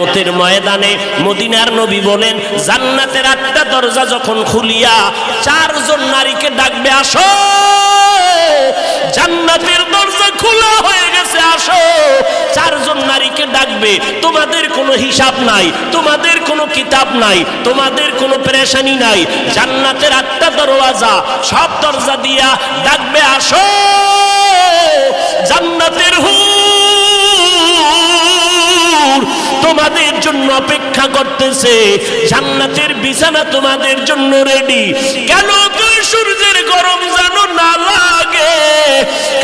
মতের ময়দানে মদিনার নবী বলেন, জান্নাতের আটটা দরজা যখন খুলিয়া চারজন নারীকে ডাকবে, আসো! জান্নাতের দরজা খোলা হয়ে গেছে, আসো! চারজন নারীকে ডাকবে, তোমাদের কোনো হিসাব নাই, তোমাদের কোনো কিতাব নাই, তোমাদের কোনো পেরেশানি নাই, জান্নাতের আটটা দরওয়াজা সব দরজা দিয়া ডাকবে, আসো! জান্নাতের হুর তোমাদের জন্য অপেক্ষা করতেছে। জান্নাতের বিছানা তোমাদের জন্য রেডি কেন সূর্যের গরম জানো না লাগে?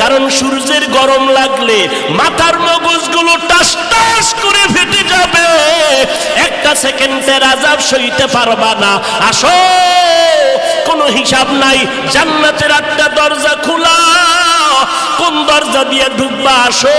কারণ সূর্যের গরম লাগলে মাথার মগজগুলো টাস টাস করে ফেটে যাবে। একটা সেকেন্ডের আজাব সইতে পারবা না। আসো, কোনো হিসাব নাই। জান্নাতের একটা দরজা খোলা। কোন দরজা দিয়ে ঢুকবা? আসো।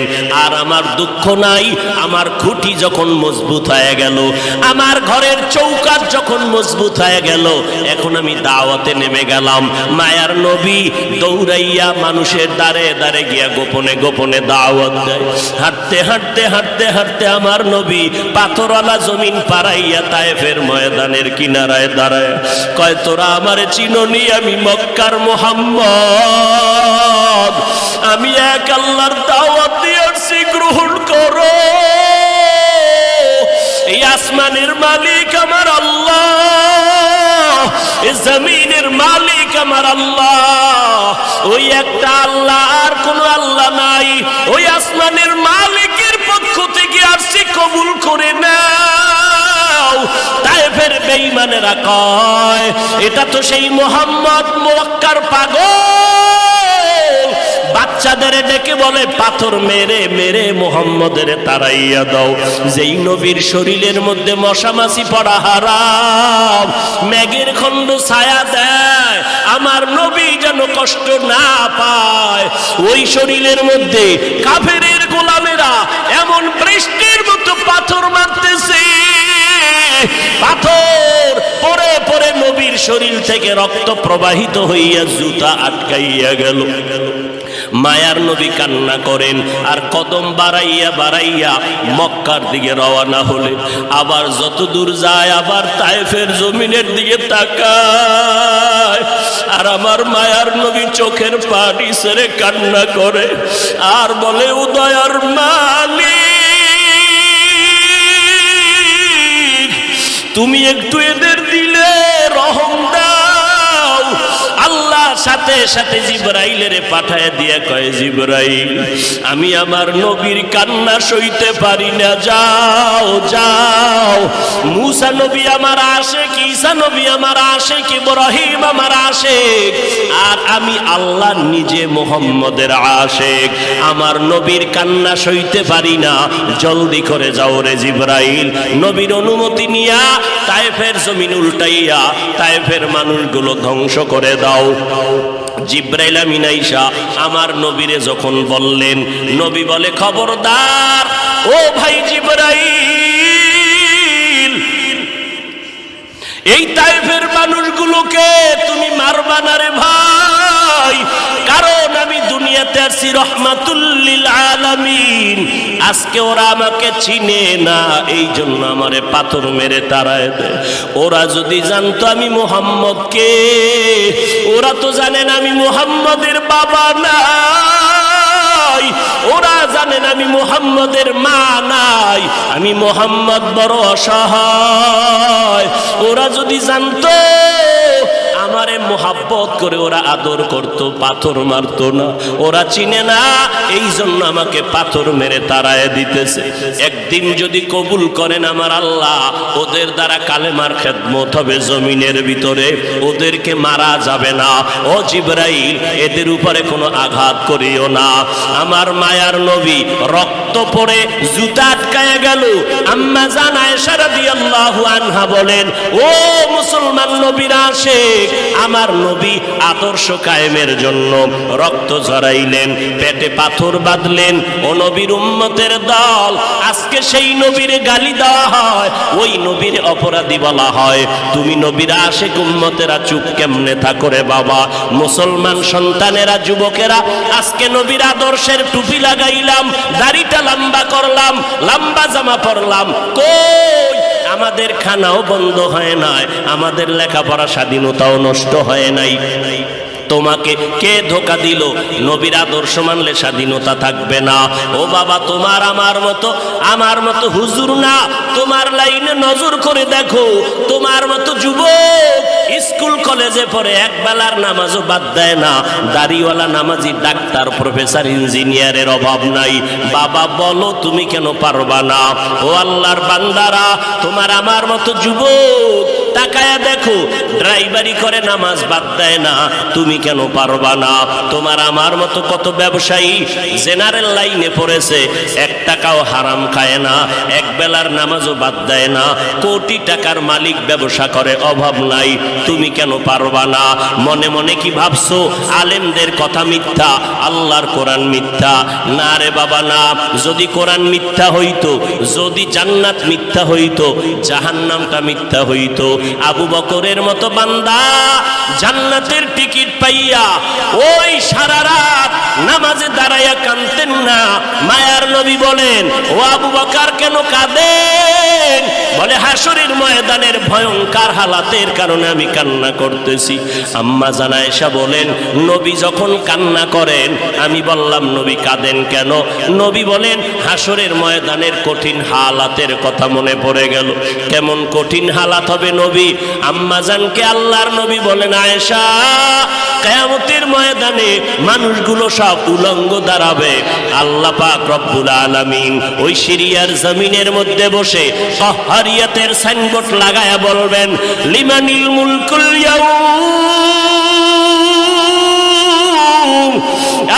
আর আমার দুঃখ নাই, আমার খুঁটি যখন মজবুত হয়ে গেল, আমার ঘরের চৌকাট যখন মজবুত হয়ে গেল, এখন আমি দাওয়াতে নেমে গেলাম। মায়ার নবী দৌড়াইয়া মানুষের দ্বারে দ্বারে গিয়া গোপনে গোপনে দাওয়াত দেয়। হাঁটতে হাঁটতে হাঁটতে হাঁটতে আমার নবী পাথরওয়ালা জমিন পাড়াইয়া তায়েফের ময়দানের কিনারায় দাঁড়ায়। কয়, তোরা আমার চিননি আমি মক্কার মোহাম্মদ? আমি এক আল্লাহর দাওয়াত দিয়ে আসছি গ্রহণ করো। এই আসমানের মালিক আমার আল্লাহ জমিনের মালিক আমার আল্লাহ। ওই একটা আল্লাহ, আর কোনো আল্লাহ নাই। ওই আসমানের মালিকের পক্ষ থেকে আসছি কবুল করে নাও। এটা তো সেই মোহাম্মদ মোয়াক্কার পাগল। বাচ্চাদের ডেকে বলে, পাথর মেরে মেরে মোহাম্মদের তারাইয়া দাও। যেই নবীর শরীরের মধ্যে মশামাছি পড়া হারাম, ম্যাগের খণ্ড ছায়া দেয়, আমার নবী যেন কষ্ট না পায়। ওই শরীরের মধ্যে কাফেরের গোলামেরা এমন বৃষ্টির মতো পাথর মারতেছে। পাথর পরে পরে নবীর শরীর থেকে রক্ত প্রবাহিত হইয়া জুতা আটকাইয়া গেল। মায়ার নবী কান্না করেন, আর কদম বাড়াইয়া বাড়াইয়া মক্কার দিকে রওনা হলেন। আবার যত দূর যায়, আবার তাইফের জমিনের দিকে তাকায়। আর আমার মায়ার নবী চোখের পানি সেরে কান্না করে, আর বলে, উদয়ার মালিক, তুমি একটু এদের দিলে রহম সাথে সাথে জিব্রাইলের পাঠায় দিয়ে কয়, জিব্রাইল, আমি আমার নবীর কান্না সইতে পারি না। যাও যাও। মুসা নবী আমার আসে কি ঈসা নবী আমার আসে কি ইব্রাহিম আমার আসে আর আমি আল্লাহ নিজে মোহাম্মদের আশেক। আমার নবীর কান্না সইতে পারি না। জলদি করে যাও রে জিব্রাইল। নবীর অনুমতি নিয়া তাইফের জমিন উল্টাইয়া তাইফের মানুষগুলো ধ্বংস করে দাও। জিব্রাইল আমিনাইশা আমার নবীরে যখন বললেন, নবী বলে, খবরদার, ও ভাই জিব্রাইল, এই টাইপের মানুষগুলোকে তুমি মারবা না রে ভাই? কারণ আমি দুনিয়াতে আসছি রহমাতুল্লিল আলামিন। আজকে ওরা আমাকে চিনে না এই জন্য আমারে পাথর মেরে তারায় দেয় ওরা যদি জানতো আমি মোহাম্মদকে, ওরা তো জানেন আমি মোহাম্মদের বাবা না ওরা জানেন আমি মোহাম্মদের মা নাই। আমি মোহাম্মদ বড় অসহায়। ওরা যদি জানতো আমারে মোহাব্বত করে ওরা আদর করত, পাথর মারতো না। ওরা চিনে না এই জন্য আমাকে পাথর মেরে তারায় দিতেছে। একদিন একদিন যদি কবুল করেন আমার আল্লাহ, ওদের দ্বারা কালেমার খেদমত হবে জমিনের ভিতরে। ওদেরকে মারা যাবে না। ও জিব্রাইল, এদের উপরে কোনো আঘাত করিও না। আমার মায়ার নবী রক্ত পড়ে জুতা আটকায় গেল। আম্মা জান আয়েশা রাদিয়াল্লাহু আনহা বলেন, ও মুসলমান নবীরা আসে আমার নবী আদর্শ কায়েমের জন্য রক্ত ঝরাইলেন, পেটে পাথর বাঁধলেন। ও নবীর উম্মতের দল, আজকে সেই নবীর গালি দেওয়া হয়, ওই নবীর অপরাধী বলা হয়। তুমি নবীরা আসে উম্মতেরা চুপ কেমনে থাকো রে বাবা? মুসলমান সন্তানেরা, যুবকেরা, আজকে নবীর আদর্শের টুপি লাগাইলাম, দাড়িটা লম্বা করলাম, লম্বা জামা পরলাম। কই? আমাদের খানাও বন্ধ হয় নাই, আমাদের লেখাপড়া স্বাধীনতাও নষ্ট হয় নাই। তোমাকে কে ধোকা দিল? নবীর আদর্শ মানলে স্বাধীনতা থাকবে না। ও বাবা, তোমার আমার মতো আমার মতো হুজুর না। তোমার লাইনে নজর করে দেখো, তোমার মতো যুবক স্কুল কলেজে পড়ে এক বেলার নামাজও বাদ দেয় না। দাড়িওয়ালা নামাজি, ডাক্তার, প্রফেসর, ইঞ্জিনিয়ারের অভাব নাই। বাবা, বলো তুমি কেন পারবা না? ও আল্লাহর বান্দারা, তোমার আমার মতো যুবক, তাকায়া দেখো ড্রাইভারি করে নামাজ বাদ দেয় না। তুমি কেন পারবা না? তোমার আমার মতো কত ব্যবসায়ী জেনারেল লাইনে পড়েছে, এক টাকাও হারাম খায় না এক বেলার নামাজও বাদ দেয় না। কোটি টাকার মালিক ব্যবসা করে, অভাব নাই। তুমি কেন পারবা না? মনে মনে কি ভাবছ? আলেমদের কথা মিথ্যা, আল্লাহর কোরআন মিথ্যা। না রে বাবা, না। যদি কোরআন মিথ্যা হইতো, যদি জান্নাত মিথ্যা হইতো, জাহান্নামটা মিথ্যা হইতো। আবু বকরের মতো বান্দা জান্নাতের টিকিট পাইয়া ওই সারা রাত নামাজে দাঁড়াইয়া কানতেন না। মায়ার নবী বলেন, ও আবু বকর, কেন কাঁদেন? বলে, হাসরের ময়দানের ভয়ঙ্কর হালাতের কারণে আমি কান্না করতেছি। আম্মা জানায়সা বলেন, নবী যখন কান্না করেন, আমি বললাম, নবী কাঁদেন কেন? নবী বলেন, হাসরের ময়দানের কঠিন হালাতের কথা মনে পড়ে গেল। কেমন কঠিন হালাত হবে নবী? আম্মা জানকে আল্লাহর নবী বলেন, আয়েশা, কেয়ামতের ময়দানে মানুষগুলো সব উলঙ্গ দাঁড়াবে। আল্লাহ পাক রব্বুল আলামিন ওই সিরিয়ার জমিনের মধ্যে বসে কহারিয়াতের সাইনবোর্ড লাগায়া বলবেন, লিমানিল মুলকুল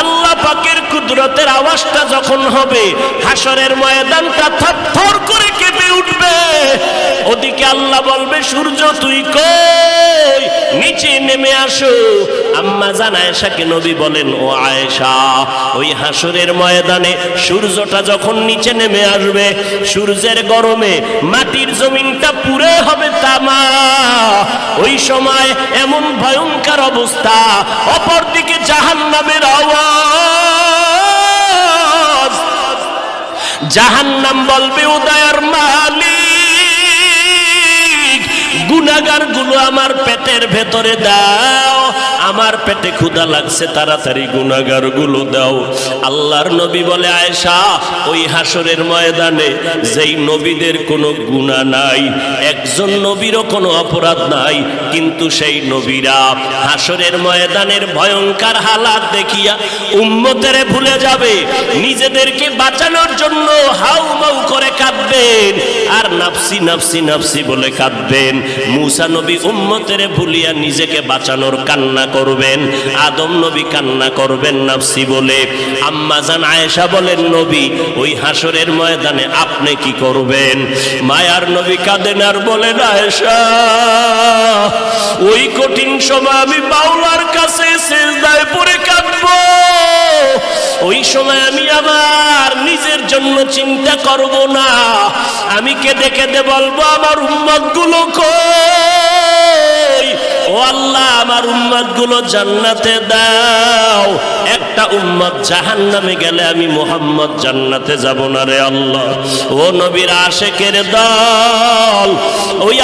আল্লাহ পাকের কুদরতের আওয়াজটা যখন হবে হাসরের ময়দানটা থরথর করে কেঁপে উঠবে ওদিকে আল্লাহ বলবে, সূর্য তুই কই? নিচে নেমে আসো। আম্মা জান আয়েশাকে নবী বলেন, ও আয়েশা, ওই হাসরের ময়দানে সূর্যটা যখন নিচে নেমে আসবে, সূর্যের গরমে মাটির জমিনটা পুরে হবে তামা। ওই সময় এমন ভয়ঙ্কর অবস্থা, অপরদিকে জাহান্নামের আওয়াজ। জাহান্নাম বলবে উদয়ের মালিক গুনাগারগুলো আমার পেটের ভেতরে দাও। আমার পেটে ক্ষুধা লাগছে, তাড়াতাড়ি গুনাগারগুলো দাও। আল্লাহর নবী বলে, আয়েশা, ওই হাসরের ময়দানে যেই নবীদের কোনো গুণা নাই, একজন নবীরও কোনো অপরাধ নাই, কিন্তু সেই নবীরা হাসরের ময়দানের ভয়ঙ্কর হালাত দেখিয়া উম্মতেরে ভুলে যাবে। নিজেদেরকে বাঁচানোর জন্য হাউ মাউ করে কাঁদবেন, আর নাফসি নাফসি নাফসি বলে কাঁদবেন। মুসা নবী উম্মতেরে ভুলিয়া নিজেকে বাঁচানোর কান্না করবেন। আদম নবী কান্না করবেন নাফসি বলে। আম্মা জান আয়েশা বলেন, নবী, ওই হাসরের ময়দানে আপনি কি করবেন? মায়ার নবী কাঁদেন আর বলেন, আয়েশা, ওই কঠিন সময় আমি বাউলার কাছে সেজদায় পড়ে কাঁদবো। ওই সময় আমি আবার নিজের জন্য চিন্তা করব না। আমি কেঁদে কেঁদে বলব, আমার উম্মতগুলো কই? ও আল্লাহ, আমার উম্মতগুলো জান্নাতে দাও। একটা উম্মত জাহান নামে গেলে আমি মোহাম্মদ জান্নাতে যাব না রে আল্লাহ। ও নবীর আশেকের দল, ওই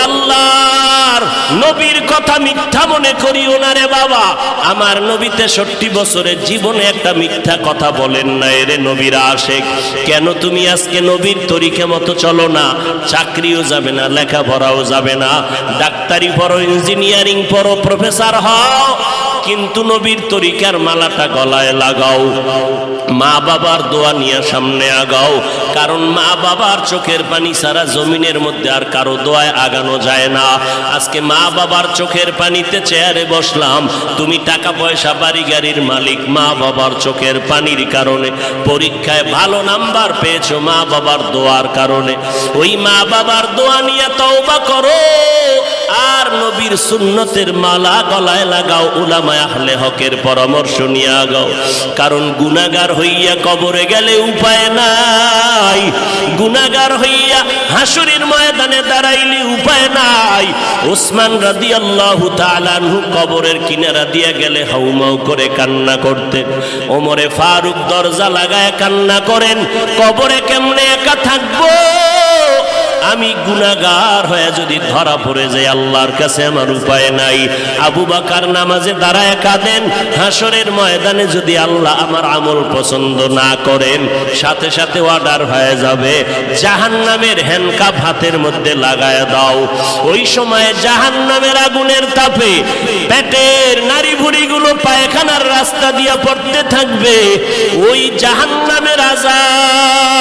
আল্লাহর নবীর কথা মিথ্যা মনে করিও না রে বাবা। আমার নবী তেষট্টি বছরের জীবনে একটা মিথ্যা কথা বলেন না এরে নবীরা আশেক। কেন তুমি আজকে নবীর তরিকে মতো চলো না? চাকরিও যাবে না লেখা লেখাপড়াও যাবে না। ডাক্তারি পড়ো, ইঞ্জিনিয়ারিং পড়ো, প্রফেসর হও। কিন্তু নবীর তরিকার মালাটা গলায় লাগাও। মা বাবার দোয়া নিয়ে সামনে আগাও। কারণ মা বাবার চোখের পানি সারা জমিনের মধ্যে আর কারও দোয়ায় আগানো যায় না। আজকে মা বাবার চোখের পানিতে চেয়ারে বসলাম। তুমি টাকা পয়সা, বাড়ি গাড়ির মালিক, মা বাবার চোখের পানির কারণে। পরীক্ষায় ভালো নাম্বার পেয়েছ মা বাবার দোয়ার কারণে। ওই মা বাবার দোয়া নিয়ে তওবা করো। আর নবীর সুন্নতের মালা গলায় লাগাও উলামায় আহলে হকের পরামর্শ নিয়ে আগাও। কারণ গুনাগার হইয়া কবরে গেলে উপায় নাই। গুনাগার হইয়া হাসুরির ময়দানে দাঁড়াইলে উপায় নাই। ওসমান রাদি আল্লাহ তালানহু কবরের কিনারা দিয়া গেলে হাউমাউ করে কান্না করতেন। ওমরে ফারুক দরজা লাগায় কান্না করেন, কবরে কেমনে একা থাকব? আমি গুনাগার হয়ে যদি ধরা পড়ে যাই, আল্লাহর কাছে আমার উপায় নাই। আবু বাকার নামাজে দাঁড়ায় কাঁদেন, হাসরের ময়দানে যদি আল্লাহ আমার আমল পছন্দ না করেন, সাথে সাথে অর্ডার হয়ে যাবে। জাহান নামের হ্যান্ডকাপ হাতের মধ্যে লাগায় দাও। ওই সময়ে জাহান নামের আগুনের তাপে পেটের নারী ভুড়িগুলো পায়খানার রাস্তা দিয়ে পড়তে থাকবে। ওই জাহান নামের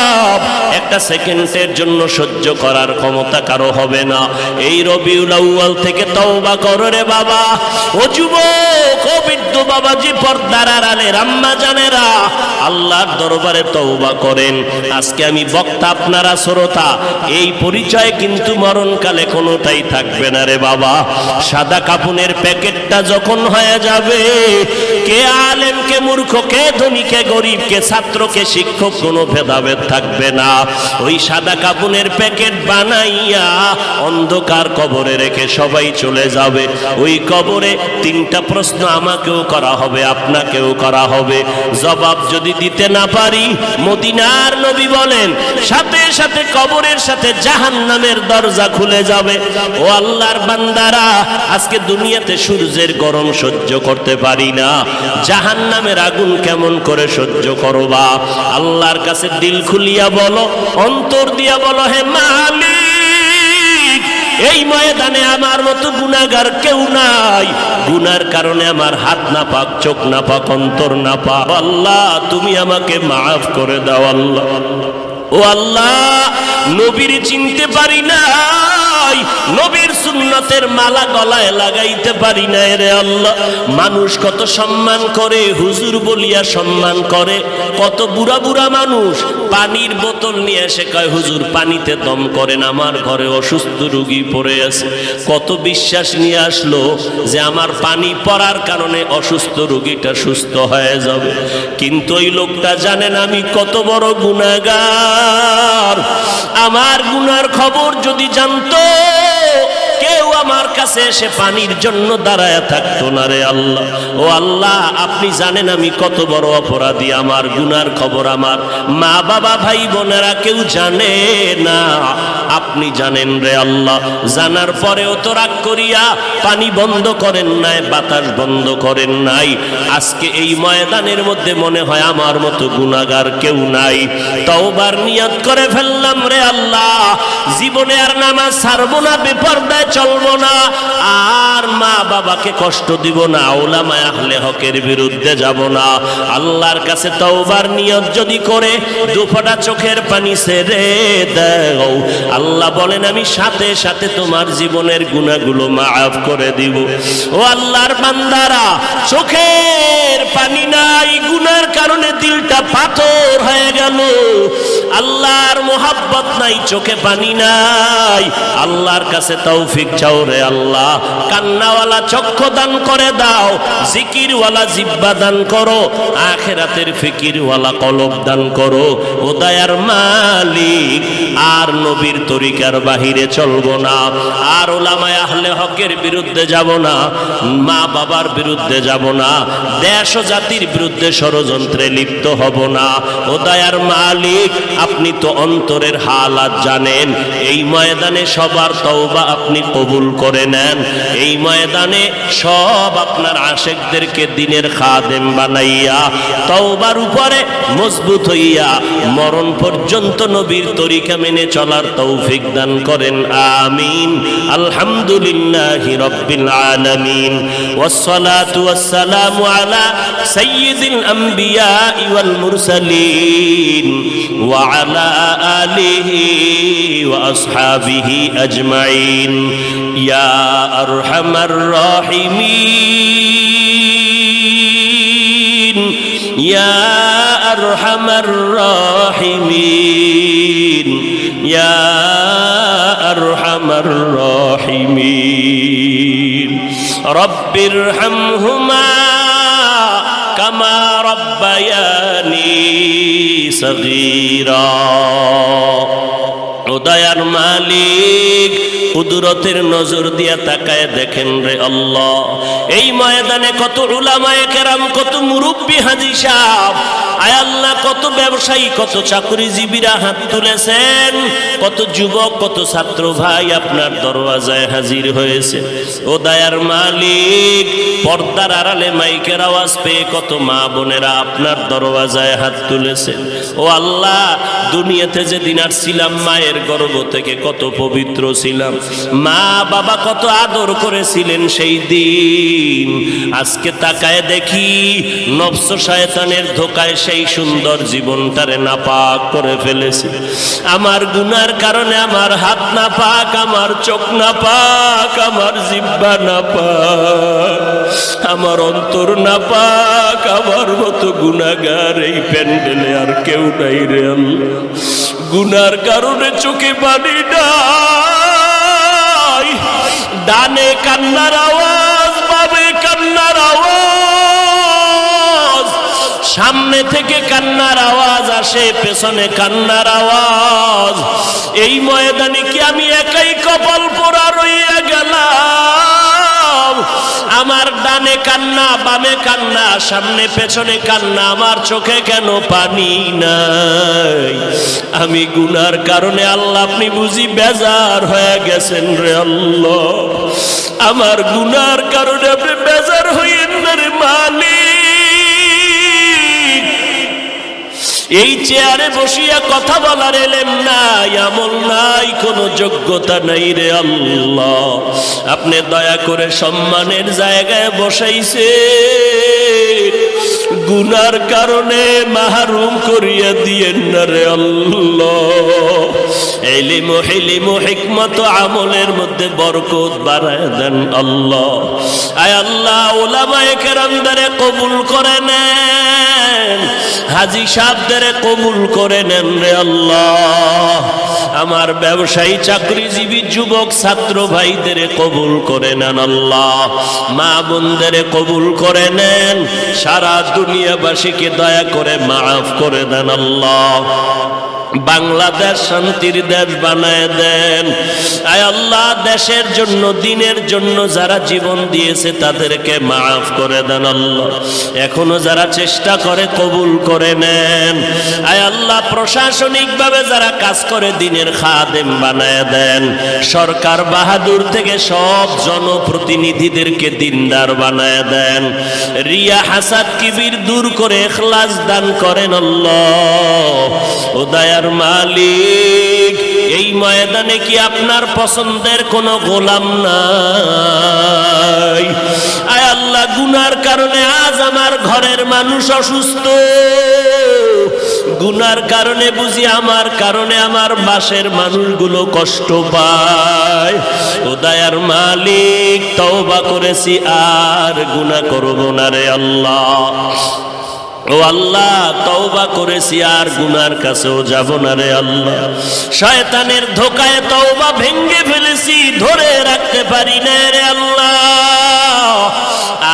আজাব একটা সেকেন্ডের জন্য সহ্য করার ক্ষমতা কারও হবে না। এই রবিউল আউয়াল থেকে তওবা করো রে বাবা। ও যুবক, ও বৃদ্ধ বাবাজি, পর্দার আড়ালে রাম্মা জানেরা আল্লাহর দরবারে তওবা করেন। আজকে আমি বক্তা আপনারা শ্রোতা এই পরিচয় কিন্তু মরণকালে কোনোটাই থাকবে না রে বাবা। সাদা কাপুনের প্যাকেটটা যখন হয়ে যাবে, কে আলেম, কে মূর্খ, কে ধনী, কে গরিব, কে ছাত্র, কে শিক্ষক, কোনো ভেদাভেদ থাকবে না। ওই সাদা কাপুনের প্যাকেট বানাইয়া অন্ধকার কবরে রেখে সবাই চলে যাবে। ওই কবরে তিনটা প্রশ্ন আমাকেও করা হবে, আপনাকেও করা হবে। জবাব যদি দিতে না পারি, মদিনার নবী বলেন, সাথে সাথে কবরের সাথে জাহান নামের দরজা খুলে যাবে। ও আল্লাহর বান্দারা, আজকে দুনিয়াতে সূর্যের গরম সহ্য করতে পারি না। জাহান নামের আগুন কেমন করে সহ্য করবা? আল্লাহর কাছে দিল খুলিয়া বলো, অন্তর দিয়া বলো, হে মালিক! এই ময়দানে আমার মতো গুণাগার কেউ নাই। গুনার কারণে আমার হাত না পাক চোখ না পাক অন্তর না পাক আল্লাহ, তুমি আমাকে মাফ করে দাও, আল্লাহ। ও আল্লাহ, নবীর চিনতে পারি নাই নবীর সুন্নতের মালা গলায় লাগাইতে পারি না রে আল্লাহ। মানুষ কত সম্মান করে, হুজুর বলিয়া সম্মান করে, কত বুড়া বুড়া মানুষ পানির বোতল নিয়ে এসে কয়, হুজুর, পানিতে দম করেন, আমার ঘরে অসুস্থ রুগী পড়ে আছে। কত বিশ্বাস নিয়ে আসলো যে আমার পানি পড়ার কারণে অসুস্থ রুগীটা সুস্থ হয়ে যাবে। কিন্তু ওই লোকটা জানেন আমি কত বড় গুণাগার আমার গুনার খবর যদি জানতো কেউ আমার কাছে এসে পানির জন্য দাঁড়ায় থাকতো না রে আল্লাহ। ও আল্লাহ, আপনি জানেন আমি কত বড় অপরাধী, আমার গুনার খবর আমার মা বাবা ভাই বোনেরা কেউ জানে না। আপনি জানেন রে আল্লাহ, জানার পরেও তো রাগ করিয়া পানি বন্ধ করেন নাই, বাতাস বন্ধ করেন নাই। আজকে এই ময়দানের মধ্যে মনে হয় আমার মতো গুনাগার কেউ নাই। তওবার নিয়ত করে ফেললাম রে আল্লাহ, জীবনে আর নামাজ ছাড়বো না, বেপর্দায় চলবো না, আর মা বাবাকে কষ্ট দিব না, ওলামায় আহলে হকের বিরুদ্ধে যাব না। আল্লাহর কাছে তওবার নিয়ত যদি করে, দুফোটা চোখের পানি ছেড়ে দাও। আল্লাহ বলেন, আমি সাথে সাথে তোমার জীবনের গুণাগুলো মাফ করে দিব। ও আল্লাহর বান্দারা, চোখের পানি নাই, গুনার কারণে দিলটা পাথর হয়ে গেল। আল্লাহর মোহাব্বত নাই, চোখে পানি নাই। আল্লাহর কাছে তৌফিক চাও রে আল্লাহ। কান্নাওয়ালা চক্ষু দান করে দাও, জিকিরওয়ালা জিব্বা দান করো, আখেরাতের ফিকিরওয়ালা কলব দান করো। ও দয়ার মালিক, আর নবীর তরিকার বাহিরে চলবো না। আর ওলামায় আহলে হকের বিরুদ্ধে যাব না। মা বাবার বিরুদ্ধে যাব না। দেশ ও জাতির বিরুদ্ধে ষড়যন্ত্রে লিপ্ত হব না। ও দয়ার মালিক, আপনি তো অন্তরের হালাত জানেন। এই ময়দানে সবার তওবা আপনি কবুল করে নেন। এই ময়দানে সব আপনার আশেকদেরকে দিনের খাদেম বানাইয়া, তওবার উপরে মজবুত হইয়া, মরণ পর্যন্ত নবীর তরিকা মেনে চলার তৌফিক তৌফিক দান করেন আমিন আলহামদুলিল্লাহ রব্বিল আলামিন ওয়াসসালাতু ওয়াসসালামু আলা সাইয়্যিদিল আম্বিয়া ওয়াল মুরসালিন ওয়া আলা আলিহি ওয়া আসহাবিহি আজমাইন ইয়া আরহামার রাহিমিন ইয়া আরহামার রাহিমিন يا أرحم الراحمين. رب ارحمهما كما ربياني صغيرا. উদয়ার মালিক, কুদরতের নজর দিয়া তাকায় দেখেন রে আল্লাহ। এই ময়দানে কত উলামায়ে কেরাম, কত মুরব্বী হাজি সাহ আয় আল্লাহ, কত ব্যবসায়ী, কত চাকরিজীবীরা হাত তুলেছেন। কত যুবক, কত ছাত্র ভাই আপনার দরওয়াজায় হাজির হয়েছে। ও দায়ার মালিক, পর্দার আড়ালে মাইকের আওয়াজ পেয়ে কত মা বোনেরা আপনার দরওয়াজায় হাত তুলেছেন। ও আল্লাহ, দুনিয়াতে যেদিন আসছিলাম, মায়ের গর্ভ থেকে কত পবিত্র ছিলাম। মা, বাবা কত আদর করেছিলেন সেই দিন। আজকে তাকায় দেখি নবস শয়তানের ধোকায় সেই সুন্দর জীবনটারে নাপাক করে ফেলেছে। আমার গুনার কারণে আমার হাত না পাক আমার চোখ না পাক আমার জিব্বা না পাক আমার অন্তর না পাক আমার মতো গুনাগার এই প্যান্ডেলে আর কেউ নাই রে আল্লাহ। গুনার কারণে চোখে পানি ডানে কান্নার আওয়াজ বাবে কান্নার আওয়াজ। সামনে থেকে কান্নার আওয়াজ আসে, পেছনে কান্নার আওয়াজ। এই ময়দানে কি আমি একাই কপাল পোড়া রইয়া গেলাম? আমার ডানে কান্না, বামে কান্না, সামনে পেছনে কান্না, আমার চোখে কেন পানি নাই? আমি গুনার কারণে আল্লাহ, আপনি বুঝি বেজার হয়ে গেছেন রে আল্লাহ। আমার গুনার কারণে এই চেয়ারে বসিয়া কথা বলার এলেম নাই, আমল নাই, কোনো যোগ্যতা নাই রে আল্লাহ। আপনি দয়া করে সম্মানের জায়গায় বসাইছে। গুনার কারণে মাহরুম করিয়া দিয়েন না রে আল্লাহ। এলিম হেলিম হিকমত আমলের মধ্যে বরকত বাড়ায় দেন আল্লাহ। আয় আল্লাহ ওলামায়ে কেরামদারে কবুল করে নেন। হাজি সাহেবদের কবুল করে নেন রে আল্লাহ। আমার ব্যবসায়ী, চাকরিজীবী, যুবক, ছাত্র ভাইদের কবুল করে নেন আল্লাহ। মা বোনদের কবুল করে নেন। সারা দুনিয়াবাসীকে দয়া করে মাফ করে দেন আল্লাহ। বাংলাদেশ শান্তির দেশ বানায় দেন। আয় আল্লাহ, দেশের জন্য, দিনের জন্য যারা জীবন দিয়েছে তাদেরকে মাফ করে দেন আল্লাহ। এখনও যারা চেষ্টা করে, কবুল করে নেন। আয় আল্লাহ, প্রশাসনিকভাবে যারা কাজ করে, দিনের খাদেম বানায় দেন। সরকার বাহাদুর থেকে সব জনপ্রতিনিধিদেরকে দিনদার বানায় দেন। রিয়া হাসাদ কিবির দূর করে এখলাস দান করেন আল্লাহ। ও দয়ার মালিক। এই ময়দানে কি আপনার পছন্দের কোনো গোলাম নাই? আয় আল্লাহ, গুনার কারণে আজ আমার ঘরের মানুষ অসুস্থ। গুনার কারণে বুঝি আমার কারণে আমার বাসের মানুষগুলো কষ্ট পায়। ও দয়ার মালিক, তওবা করেছি আর গুনাহ করব না রে আল্লাহ। ও আল্লাহ, তওবা করেছি আর গুনার কাছেও যাব না রে আল্লাহ। ধোকায় ফেলেছি, ধরে রাখতে পারি না রে আল্লাহ।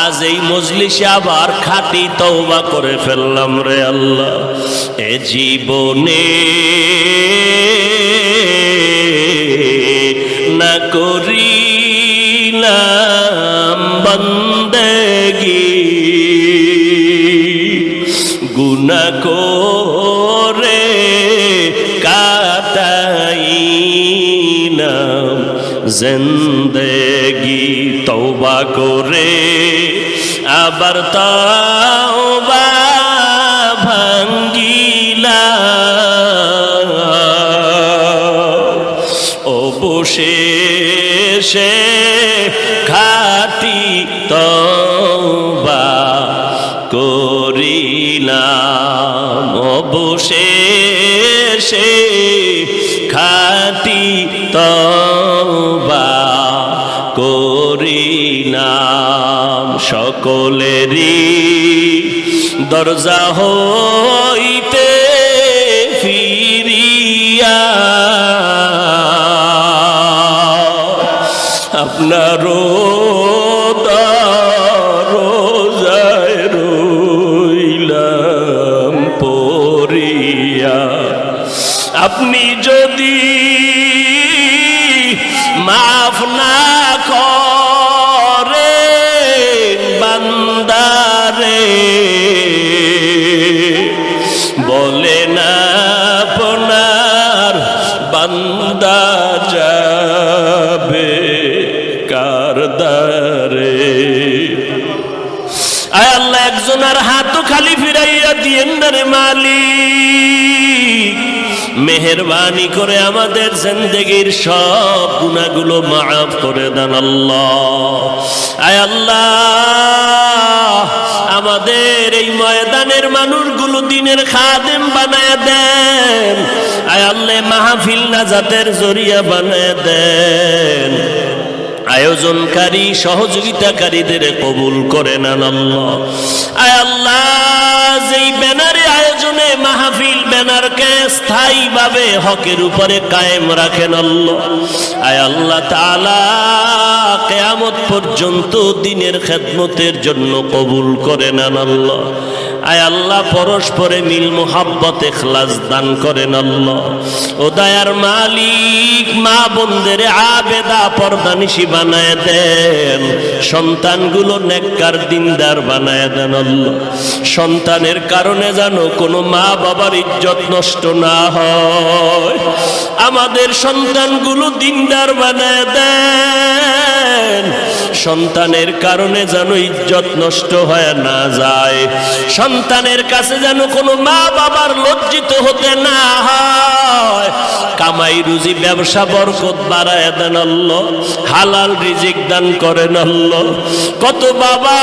আজ এই মজলিসে আবার খাটি তওবা করে ফেললাম রে আল্লাহ। এ জীবনে না করিলাম বন্দেগী গুনা করে কাটাইলাম জিন্দগি তওবা করে আবার তওবা অবশেষে খাটি তবা করিলাম সকলেরই। দরজা হইতে ফিরিয়া আপনারও আপনি যদি মাফ না করে বান্দারে, বলে না আপনার বান্দা যাবে কারদারে আয় আল্লাহ, একজনের হাতও খালি ফিরাইয়া দিয়েন রে মালিক। মেহরবানি করে আমাদের জিন্দগির সব গুণাগুলো মাফ করে দেন আল্লাহ। আয় আল্লাহ, আমাদের এই ময়দানের মানুষগুলো দিনের খাদেম বানায় দেন। আয় আল্লাহ, মাহফিল নাজাতের জরিয়া বানায় দেন। আয়োজনকারী, সহযোগিতাকারীদের কবুল করে নেন আল্লাহ। আয় আল্লাহ, যেই ব্যানারে ব্যানারকে স্থায়ীভাবে হকের উপরে কায়েম রাখেন আল্লাহ। আয় আল্লাহ তাআলা, কেয়ামত পর্যন্ত দিনের খেদমতের জন্য কবুল করে নেন আল্লাহ। আয় আল্লাহ, পরস্পরে মিল, মোহাব্বত, এখলাস দান করেন আল্লাহ। ও দয়ার মালিক, মা বোনদের আবেদা পর্দানিশি বানায় দেন। সন্তানগুলো নেককার দিনদার বানায় দেন আল্লাহ। সন্তানের কারণে যেন কোনো মা বাবার ইজ্জত নষ্ট না হয়। আমাদের সন্তানগুলো দিনদার বানায় দেন। সন্তানের কারণে যেন ইজ্জত নষ্ট হয়ে না যায়। সন্তানের কাছে যেন কোনো মা বাবার লজ্জিত হতে না হয়। কামাই রুজি, ব্যবসা বরকত বাড়ায় দেন হালাল রিজিক দান করেন আল্লাহ। কত বাবা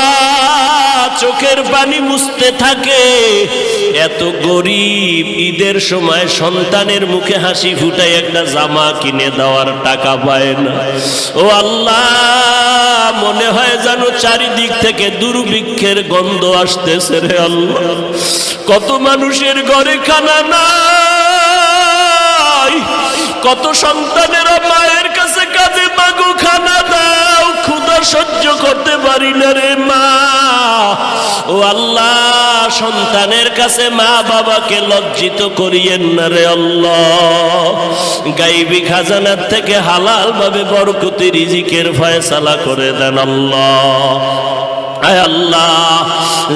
চোখের পানি মুছতে থাকে, এত গরিব ঈদের সময় সন্তানের মুখে হাসি ফুটাই একটা জামা কিনে দেওয়ার টাকা পায় না। ও আল্লাহ মনে হয় যেন চারিদিক থেকে দুর্ভিক্ষের গন্ধ আসতেছে রে আল্লাহ। কত মানুষের ঘরে খানা নাই, কত সন্তানেরা মায়ের কাছে কাজে মাগু, খানা দাও সহ্য করতে পারি না রে মা। ও আল্লাহ, সন্তানের কাছে মা বাবাকে লজ্জিত করিয়েন না রে আল্লাহ। গাইবি খাজানার থেকে হালাল ভাবে বরকতি রিজিকের ফয়সালা করে দেন আল্লাহ। আল্লাহ,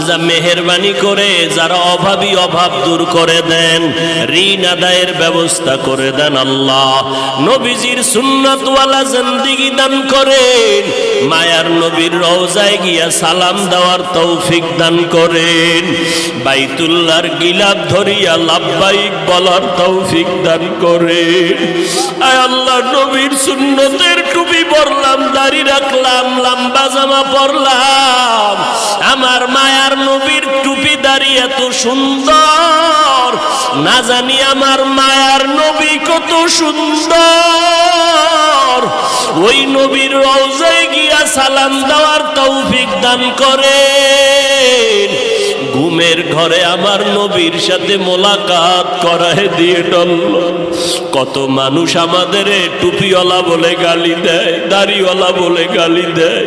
যা মেহরবানি করে, যারা অভাবী অভাব দূর করে দেন, ঋণ আদায়ের ব্যবস্থা করে দেন আল্লাহ। নবীজির সুন্নতওয়ালা জিন্দিগি দান করেন, মায়ার নবীর রওজায় গিয়া সালাম দেওয়ার তৌফিক দান করেন, বাইতুল্লাহর গিলাপ ধরিয়া লাভবাইক বলার তৌফিক দান করেন। আয় আল্লাহ, নবীর সুন্নতের টুপি পরলাম, দাড়ি রাখলাম, লম্বা জামা পরলাম আমার মায়ার নবীর টুপি দাঁড়িয়ে এত সুন্দর। না জানি আমার মায়ার নবী কত সুন্দর। ওই নবীর রওজায় গিয়া সালাম দেওয়ার তৌফিক দান করে ঘুমের ঘরে আমার নবীর সাথে মোলাকাত করায় দিয়ে টল্ল কত মানুষ আমাদের টুপিওয়ালা বলে গালি দেয়, দাড়িওয়ালা বলে গালি দেয়।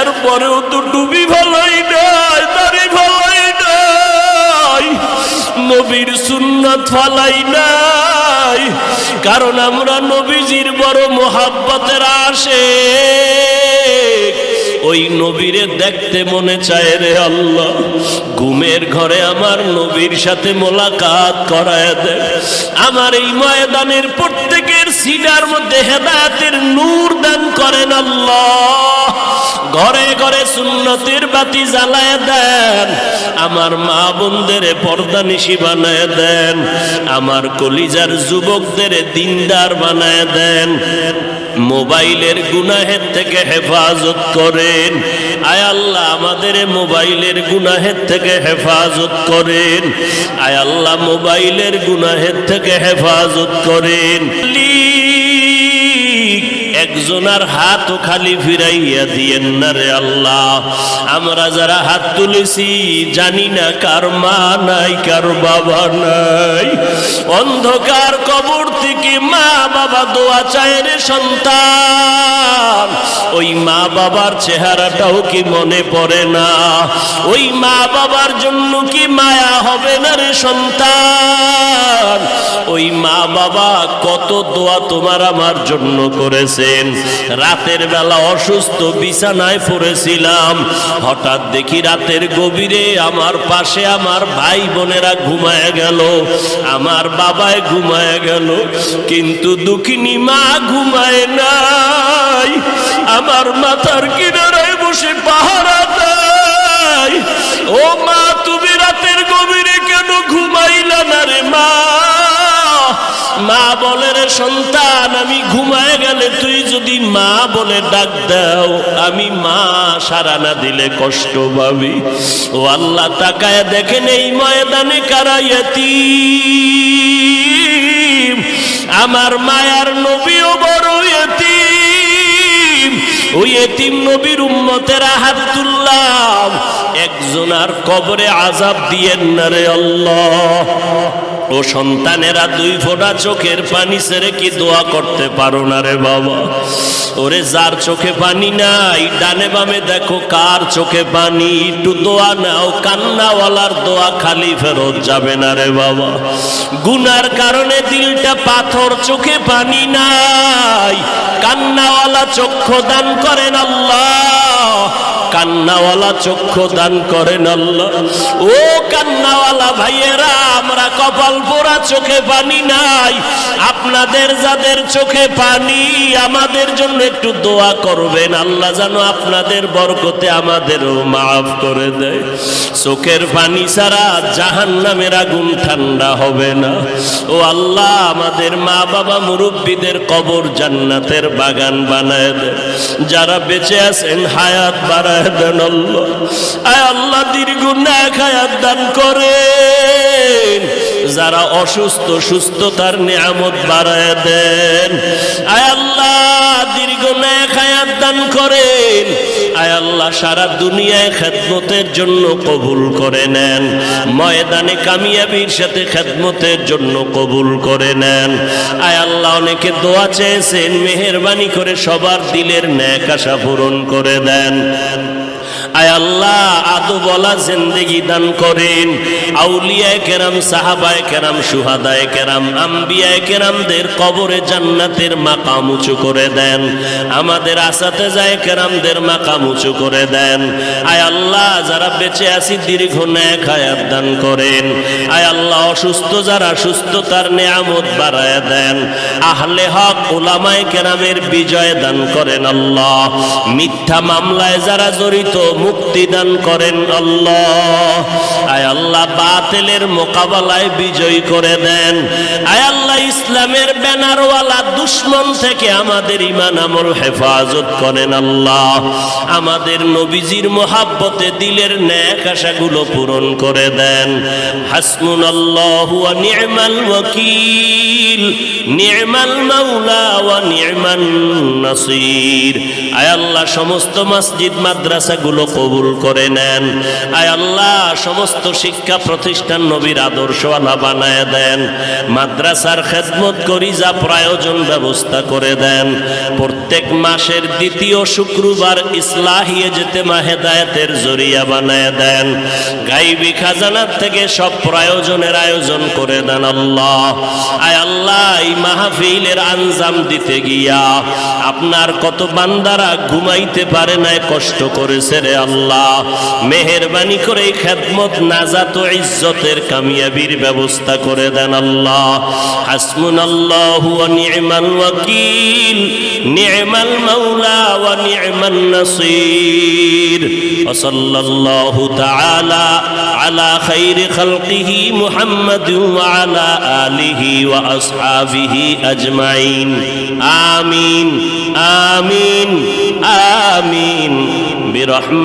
এরপরেও তো টুপি ভালোই নাই দাড়ি ভালোই নাই নবীর সুন্নাত ফালাই নাই কারণ আমরা নবীজির বড় মোহাব্বতের আসে ওই নবীরে দেখতে মনে চায় রে আল্লাহ। ঘুমের ঘরে আমার নবীর সাথে মোলাকাত করায় দেয় আমার এই ময়দানের প্রত্যেকের সিনার মধ্যে হেদায়াতের নূর দান করেন আল্লাহ। ঘরে ঘরে সুন্নতির বাতি জ্বালায় দেন। আমার মা বোনদের পর্দা নিশি বানায় দেন। আমার কলিজার যুবকদের দিনদার বানায় দেন। মোবাইলের গুনাহের থেকে হেফাজত করেন। আয় আল্লাহ, আমাদের মোবাইলের গুনাহের থেকে হেফাজত করেন। আয় আল্লাহ, মোবাইলের গুনাহের থেকে হেফাজত করেন। একজনার হাত খালি ফিরাইয়া দিয়েন না রে আল্লাহ। আমরা যারা হাত তুলেছি, জানি না কার মা নাই, কার বাবা নাই। অন্ধকার কবর থেকে মা বাবা দোয়া চায় রে সন্তান। ওই মা বাবার চেহারাটাও কি মনে পড়ে না? ওই মা বাবার জন্য কি মায়া হবে না রে সন্তান? ওই মা বাবা কত দোয়া তোমার আমার জন্য করেছেন। রাতের বেলা অসুস্থ বিছানায় পড়েছিলাম। হঠাৎ দেখি রাতের গভীরে আমার পাশে আমার ভাই বোনেরা ঘুমায় গেল। আমার বাবায় ঘুমায় গেল, কিন্তু দুঃখিনী মা ঘুমায় নাই। আমার মাথার কিনারায় বসে পাহারা দেয়। ও মা, তুমি রাতের গভীরে কেন ঘুমাইলা না রে মা? মা বলে, রে সন্তান, আমি ঘুমায় গেলে তুই যদি মা বলে ডাক দাও, আমি মা সারা না দিলে কষ্ট পাবি। ও আল্লাহ, তাকায় দেখেন এই ময়দানে কারাইয়াতি আমার মায়ার নবীও এতিম ওই এতিম নবীর উম্মতেরা হাত তুললাম একজনার কবরে আজাব দিয়েন না রে আল্লাহ। ও সন্তানেরা দুই ফোঁটা চোখের পানি ছেড়ে কি দোয়া করতে পারো না রে বাবা? ওরে যার চোখে পানি নাই, ডানে বামে দেখো কার চোখে পানি। একটু দোয়া নাও, কান্নাওয়ালার দোয়া খালি ফেরত যাবে না রে বাবা। গুনার কারণে দিলটা পাথর, চোখে পানি নাই। কান্নাওয়ালা চক্ষু দান করেন আল্লাহ। কান্নাওয়ালা চক্ষু দান করেন আল্লাহ। ও কান্নাওয়ালা ভাইয়েরা, আমরা কপাল পোড়া চোখে পানি নাই। আপনাদের যাদের চোখে পানি, আমাদের জন্য একটু দোয়া করবেন। আল্লাহ যেন আপনাদের বরকতে আমাদেরও মাফ করে দেয়। চোখের পানি ছাড়া জাহান নামের আগুন ঠান্ডা হবে না। ও আল্লাহ, আমাদের মা বাবা মুরব্বীদের কবর জান্নাতের বাগান বানায় দেয়। যারা বেঁচে আছেন, হায়াত বাড়ায় দেন আল্লাহ। আয় আল্লাহ দীর্ঘ না খায়াত দান করেন। যারা অসুস্থ, সুস্থতার নিয়ামত বাড়ায় দেন। আয় আল্লাহ, দীর্ঘ হায়াত দান করেন। আয় আল্লাহ, সারা দুনিয়ায় খেদমতের জন্য কবুল করে নেন। ময়দানে কামিয়াবির সাথে খেদমতের জন্য কবুল করে নেন। আয় আল্লাহ, অনেকে দোয়া চেয়েছেন, মেহরবানি করে সবার দিলের ন্যাক আশা পূরণ করে দেন। আয় আল্লাহ আদু বলা জিন্দেগি দান করেন। আউলিয়ায় কেরাম, সাহাবায় কেরাম সুহাদায় কেরাম, আম্বিয়ায় কেরামদের কবরে জান্নাতের মাকাম উঁচু করে দেন। আমাদের আসাতে যায় কেরামদের মাকাম উঁচু করে দেন। আয় আল্লাহ, যারা বেঁচে আছি দীর্ঘ ন্যাক হায়াত দান করেন। আয় আল্লাহ, অসুস্থ যারা সুস্থতার নেয়ামত বাড়ায় দেন। আহলে হক ওলামায় কেরামের বিজয় দান করেন আল্লাহ। মিথ্যা মামলায় যারা জড়িত মুক্তি দান করেন আল্লাহ। আয় আল্লাহ, বাতিলের মোকাবেলায় বিজয় করে দেন। আয় আল্লাহ, ইসলামের ব্যানারওয়ালা দুশ্মন থেকে আমাদের ইমান আমল হেফাজত করেন আল্লাহ। আমাদের নবীজির মোহাব্বতে দিলের ন্যাক আশাগুলো পূরণ করে দেন। হাসমুন আল্লাহ নি'মাল ওয়াকিল, নি'মাল মাওলা ওয়া নাসির। আয় আল্লাহ, সমস্ত মসজিদ, মাদ্রাসাগুলো কবুল করে নেন। আয় আল্লাহ, সমস্ত শিক্ষা প্রতিষ্ঠান নবীর আদর্শওয়ালা বানায় দেন। মাদ্রাসার খেদমত করি যা প্রয়োজন ব্যবস্থা করে দেন। প্রত্যেক মাসের দ্বিতীয় শুক্রবার ইসলাহিয়ে যেতে মাহেদায়তের জরিয়া বানায় দেন। গাইবি খাজানার থেকে সব প্রয়োজনের আয়োজন করে দেন আল্লাহ। আয় আল্লাহ, এই মাহফিলের আঞ্জাম দিতে গিয়া আপনার কত বান্দারা ঘুমাইতে পারে নাই, কষ্ট করেছে রে আল্লাহ। মেহেরবানি করে এই খেদমত নাজাত ইজ্জতের কামিয়াবির ব্যবস্থা করে দেন আল্লাহ। হাসমুন আল্লাহ নি'মাল ওয়াকিল সাল্লাল্লাহু তাআলা আলা খাইরি খালকিহি মুহাম্মাদিন ওয়া আলা আলিহি ওয়া আসহাবিহি আজমাইন। আমিন আমিন আমিন।